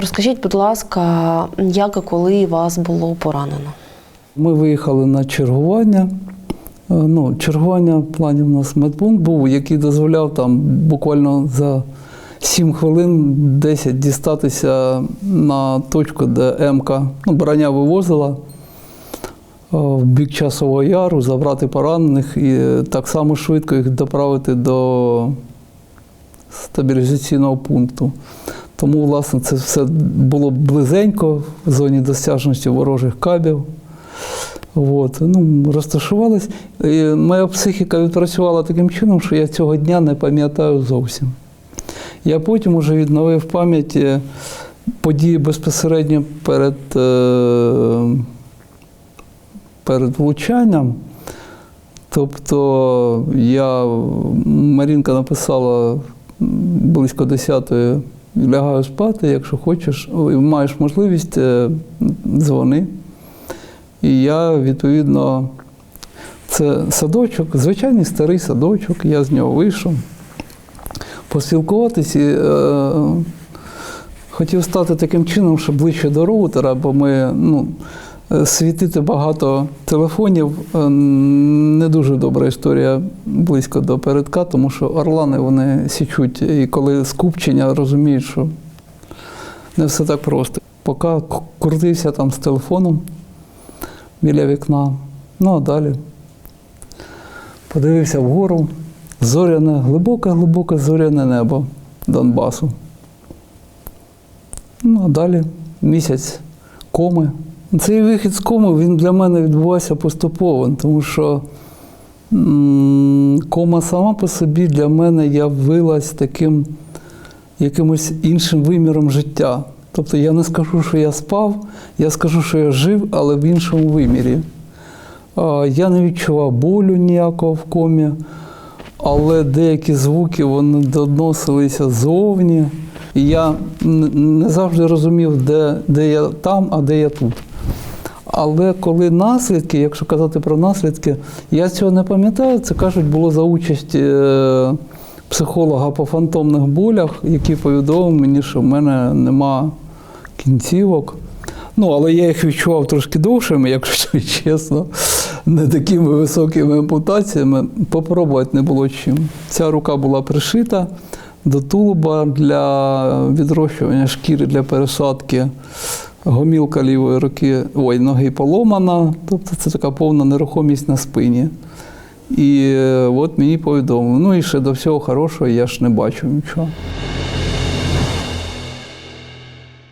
Розкажіть, будь ласка, як і коли вас було поранено? Ми виїхали на чергування. Е, Ну, чергування в плані у нас медпункт був, який дозволяв там буквально за 7 хвилин 10 дістатися на точку, де МК ну, броня вивозила е, в бік часового яру, забрати поранених і так само швидко їх доправити до стабілізаційного пункту. Тому, власне, це все було близенько в зоні досяжності ворожих кабів. От, ну, розташувались. І моя психіка відпрацювала таким чином, що я цього дня не пам'ятаю зовсім. Я потім уже відновив пам'яті події безпосередньо перед, е, перед влучанням. Тобто я, Марінка написала близько 10-ї, лягаю спати, якщо хочеш, маєш можливість, е, дзвони. І я, відповідно, це садочок, звичайний старий садочок, я з нього вийшов поспілкуватись і е, хотів стати таким чином, що ближче до роутера, бо ми ну, світити багато телефонів е, не дуже добра історія близько до передка, тому що орлани вони січуть, і коли скупчення розуміють, що не все так просто. Поки крутився там з телефоном біля вікна, ну а далі подивився вгору, зоряне, глибоке-глибоке зоряне небо Донбасу. Ну, а далі місяць коми. Цей вихід з коми він для мене відбувався поступово, тому що кома сама по собі для мене явилась таким якимось іншим виміром життя. Тобто я не скажу, що я спав, я скажу, що я жив, але в іншому вимірі. Я не відчував болю ніякого в комі, але деякі звуки вони доносилися ззовні. І я не завжди розумів, де, де я там, а де я тут. Але коли наслідки, якщо казати про наслідки, я цього не пам'ятаю, це кажуть, було за участі е, психолога по фантомних болях, який повідомив мені, що в мене нема кінцівок. Ну, але я їх відчував трошки довшими, якщо чесно, не такими високими ампутаціями. Попробувати не було чим. Ця рука була пришита до тулуба для відрощування шкіри для пересадки. Гомілка лівої руки, ой, ноги поломана, тобто це така повна нерухомість на спині. І е, от мені повідомили. Ну і ще до всього хорошого я ж не бачу нічого.